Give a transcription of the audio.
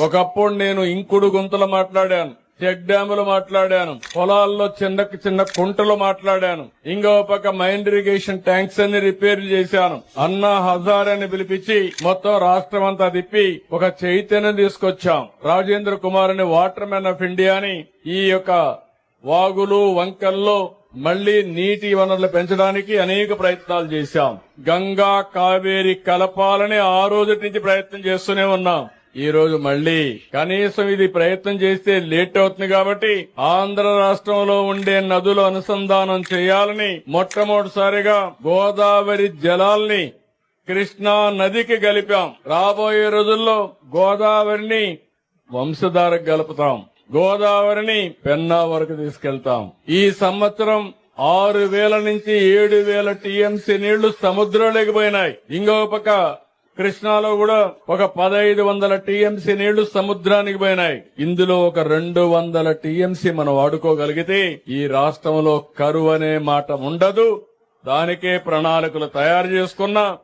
ఒకప్పుడు నేను ఇంకుడు గుంతలు మాట్లాడాను చెక్ డ్యాములు మాట్లాడాను పొలాల్లో చిన్న చిన్న కుంటలు మాట్లాడాను ఇంకో పక్క మైండ్ ఇరిగేషన్ ట్యాంక్స్ అన్ని రిపేర్ చేశాను. అన్నా హజార్ అని పిలిపించి మొత్తం రాష్ట్రం అంతా తిప్పి ఒక చైతన్యం తీసుకొచ్చాం. రాజేంద్ర కుమార్ అని వాటర్ మ్యాన్ ఆఫ్ ఇండియా అని ఈ యొక్క వాగులు వంకల్లో మళ్ళీ నీటి వనరులు పెంచడానికి అనేక ప్రయత్నాలు చేశాం. గంగా కావేరి కలపాలని ఆ రోజు నుంచి ప్రయత్నం చేస్తూనే ఉన్నాం. ఈ రోజు మళ్ళీ కనీసం ఇది ప్రయత్నం చేస్తే లేట్ అవుతుంది కాబట్టి ఆంధ్ర రాష్ట్రంలో ఉండే నదులు అనుసంధానం చేయాలని మొట్టమొదటిసారిగా గోదావరి జలాల్ని కృష్ణా నదికి గలిపాం రాబోయే రోజుల్లో గోదావరిని వంశధారకు గలుపుతాం గోదావరిని పెన్నా వరకు తీసుకెళ్తాం. ఈ సంవత్సరం ఆరు వేల నుంచి ఏడు వేల టీఎంసీ నీళ్ళు సముద్రంలోకి పోయినాయి. ఇంకో పక్క కృష్ణాలో కూడా ఒక పదహైదు వందల టీఎంసీ నీళ్ళు సముద్రానికి పోయినాయి. ఇందులో ఒక రెండు వందల టీఎంసీ మనం వాడుకోగలిగితే ఈ రాష్ట్రంలో కరువు అనే మాట ఉండదు. దానికే ప్రణాళికలు తయారు చేసుకున్నా